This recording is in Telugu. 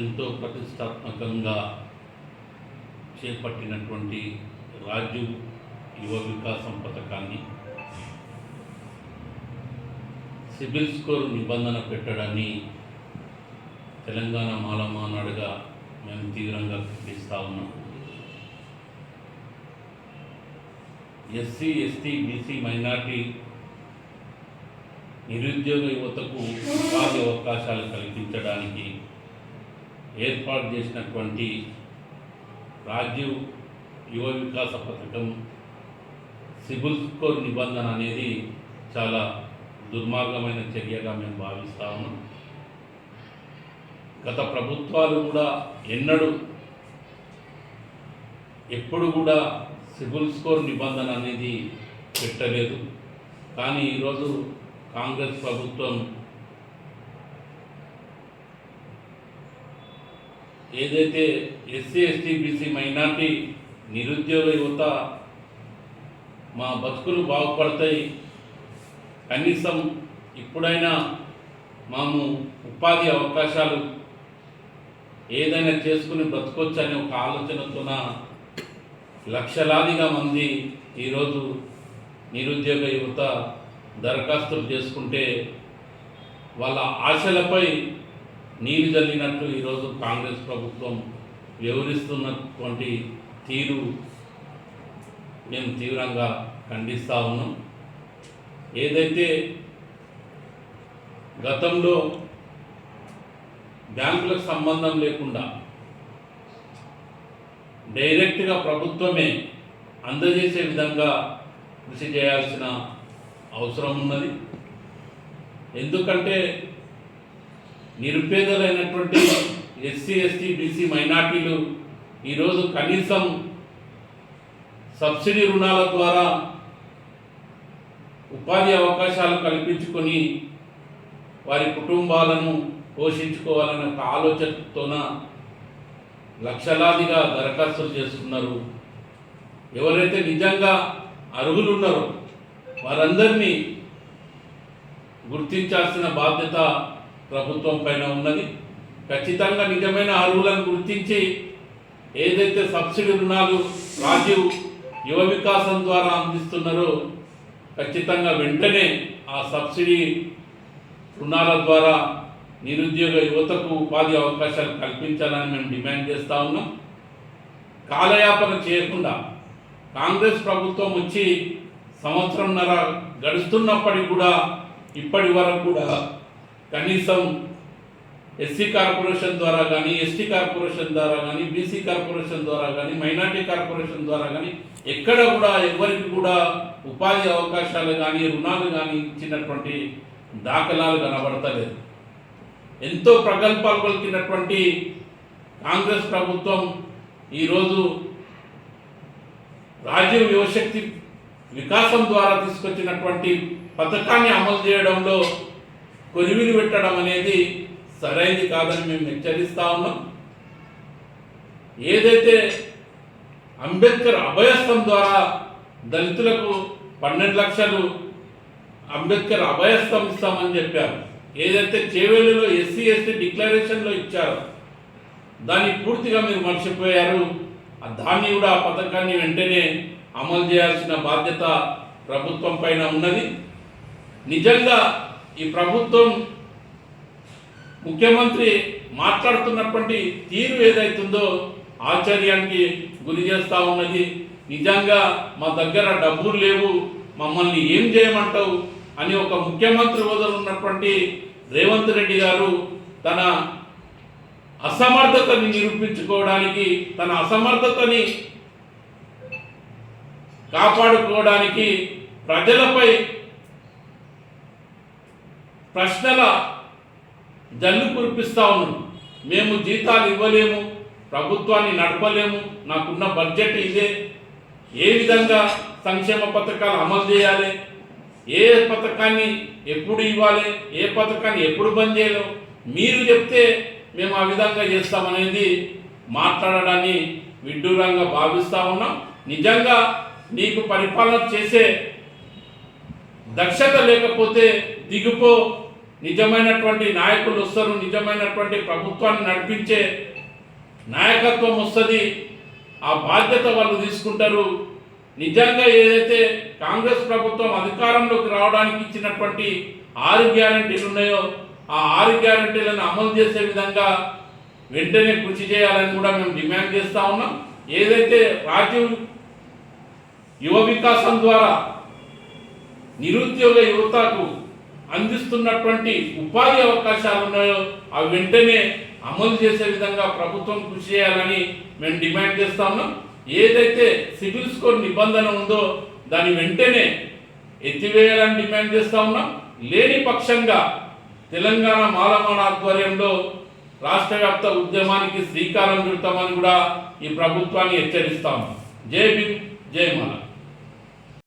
ఎంతో ప్రతిష్టాత్మకంగా చేపట్టినటువంటి రాజు యువ వికాసం పథకాన్ని సిబిల్ స్కోర్ నిబంధన పెట్టడాన్ని తెలంగాణ మాలమానాడుగా మేము తీవ్రంగా ఖండిస్తూ ఉన్నాం. ఎస్సీ ఎస్టీ బీసీ మైనార్టీ నిరుద్యోగ యువతకు ఉపాధి అవకాశాలు కల్పించడానికి ఏర్పాటు చేసినటువంటి రాజీవ్ యువ వికాస పథకం సిబిల్ స్కోర్ నిబంధన అనేది చాలా దుర్మార్గమైన చర్యగా మేము భావిస్తాము గత ప్రభుత్వాలు కూడా ఎన్నడూ ఎప్పుడు కూడా సిబిల్ స్కోర్ నిబంధన అనేది పెట్టలేదు. కానీ ఈరోజు కాంగ్రెస్ ప్రభుత్వం ఏదైతే ఎస్సీ ఎస్టీ బీసీ మైనార్టీ నిరుద్యోగ యువత మా బతుకులు బాగుపడతాయి కనీసం ఇప్పుడైనా మాము ఉపాధి అవకాశాలు ఏదైనా చేసుకుని బ్రతకొచ్చు అనే ఒక ఆలోచనతోన లక్షలాదిగా మంది ఈరోజు నిరుద్యోగ యువత దరఖాస్తులు చేసుకుంటే వాళ్ళ ఆశలపై నీరు జల్లినట్టు ఈరోజు కాంగ్రెస్ ప్రభుత్వం వివరిస్తున్నటువంటి తీరు మేము తీవ్రంగా ఖండిస్తూ ఉన్నాం. ఏదైతే గతంలో బ్యాంకులకు సంబంధం లేకుండా డైరెక్ట్గా ప్రభుత్వమే అందజేసే విధంగా కృషి చేయాల్సిన అవసరం ఉన్నది. ఎందుకంటే నిరుపేదలైనటువంటి ఎస్సీ ఎస్టీ బీసీ మైనార్టీలు ఈరోజు కనీసం సబ్సిడీ రుణాల ద్వారా ఉపాధి అవకాశాలు కల్పించుకొని వారి కుటుంబాలను పోషించుకోవాలనే ఒక ఆలోచనతోన లక్షలాదిగా దరఖాస్తులు చేస్తున్నారు. ఎవరైతే నిజంగా అర్హులున్నారో వారందరినీ గుర్తించాల్సిన బాధ్యత ప్రభుత్వం పైన ఉన్నది. ఖచ్చితంగా నిజమైన అర్హులను గుర్తించి ఏదైతే సబ్సిడీ రుణాలు రాజీవ్ యువ వికాసం ద్వారా అందిస్తున్నారో ఖచ్చితంగా వెంటనే ఆ సబ్సిడీ రుణాల ద్వారా నిరుద్యోగ యువతకు ఉపాధి అవకాశాలు కల్పించాలని మేము డిమాండ్ చేస్తూ ఉన్నాం. కాలయాపన చేయకుండా కాంగ్రెస్ ప్రభుత్వం వచ్చి సంవత్సరంన్నర గడుస్తున్నప్పటికి కూడా ఇప్పటి వరకు కూడా కనీసం ఎస్సీ కార్పొరేషన్ ద్వారా కానీ ఎస్టీ కార్పొరేషన్ ద్వారా కానీ బీసీ కార్పొరేషన్ ద్వారా కానీ మైనార్టీ కార్పొరేషన్ ద్వారా కానీ ఎక్కడ కూడా ఎవరికి కూడా ఉపాధి అవకాశాలు కానీ రుణాలు కానీ ఇచ్చినటువంటి దాఖలాలు కనబడతలేదు. ఎంతో ప్రగల్భాలు పలికినటువంటి కాంగ్రెస్ ప్రభుత్వం ఈరోజు రాజీవ్ యువశక్తి వికాసం ద్వారా తీసుకొచ్చినటువంటి పథకాన్ని అమలు చేయడంలో కొనివిని పెట్టడం అనేది సరైనది కాదని మేము హెచ్చరిస్తా ఉన్నాం. ఏదైతే అంబేద్కర్ అభయస్థం ద్వారా దళితులకు పన్నెండు లక్షలు అంబేద్కర్ అభయస్థం ఇస్తామని చెప్పారు. ఏదైతే చేవేలులో ఎస్సీ ఎస్టీ డిక్లరేషన్లో ఇచ్చారు దాన్ని పూర్తిగా మీరు మర్చిపోయారు. దాన్ని కూడా ఆ పథకాన్ని వెంటనే అమలు చేయాల్సిన బాధ్యత ప్రభుత్వం పైన ఉన్నది. నిజంగా ఈ ప్రభుత్వం ముఖ్యమంత్రి మాట్లాడుతున్నటువంటి తీరు ఏదైతుందో ఆశ్చర్యానికి గురి చేస్తూ ఉన్నది. నిజంగా మా దగ్గర డబ్బులు లేవు మమ్మల్ని ఏం చేయమంటావు అని ఒక ముఖ్యమంత్రి వదలు ఉన్నటువంటి రేవంత్ రెడ్డి గారు తన అసమర్థతని నిరూపించుకోవడానికి తన అసమర్థతని కాపాడుకోవడానికి ప్రజలపై ప్రశ్నల జల్లు కురిపిస్తూ ఉన్నాడు మేము జీతాలు ఇవ్వలేము ప్రభుత్వాన్ని నడపలేము నాకున్న బడ్జెట్ ఇదే. ఏ విధంగా సంక్షేమ పథకాలు అమలు చేయాలి? ఏ పథకాన్ని ఎప్పుడు ఇవ్వాలి? ఏ పథకాన్ని ఎప్పుడు బంద్ చేయాలో? మీరు చెప్తే మేము ఆ విధంగా చేస్తామనేది మాట్లాడడాన్ని విడ్డూరంగా భావిస్తూ ఉన్నాం. నిజంగా నీకు పరిపాలన చేసే దక్షత లేకపోతే దిగుపో నిజమైనటువంటి నాయకులు వస్తారు నిజమైనటువంటి ప్రభుత్వాన్ని నడిపించే నాయకత్వం వస్తుంది. ఆ బాధ్యత వాళ్ళు తీసుకుంటారు. నిజంగా ఏదైతే కాంగ్రెస్ ప్రభుత్వం అధికారంలోకి రావడానికి ఇచ్చినటువంటి ఆరు గ్యారంటీలు ఉన్నాయో ఆ ఆరు గ్యారంటీలను అమలు చేసే విధంగా వెంటనే కృషి చేయాలని కూడా మేము డిమాండ్ చేస్తా ఉన్నాం. ఏదైతే రాజీవ్ యువ వికాసం ద్వారా నిరుద్యోగ యువతకు అందిస్తున్నటువంటి ఉపాధి అవకాశాలు ఉన్నాయో అవి వెంటనే అమలు చేసే విధంగా ప్రభుత్వం కృషి చేయాలని మేము డిమాండ్ చేస్తా ఉన్నాం. ఏదైతే సివిల్ స్కోర్ నిబంధన ఉందో దాన్ని వెంటనే ఎత్తివేయాలని డిమాండ్ చేస్తా ఉన్నాం. లేని పక్షంగా తెలంగాణ మాలమాల ఆధ్వర్యంలో రాష్ట్ర వ్యాప్త ఉద్యమానికి శ్రీకారం చుడతామని కూడా ఈ ప్రభుత్వాన్ని హెచ్చరిస్తాము జై భీమ్ జై మాలా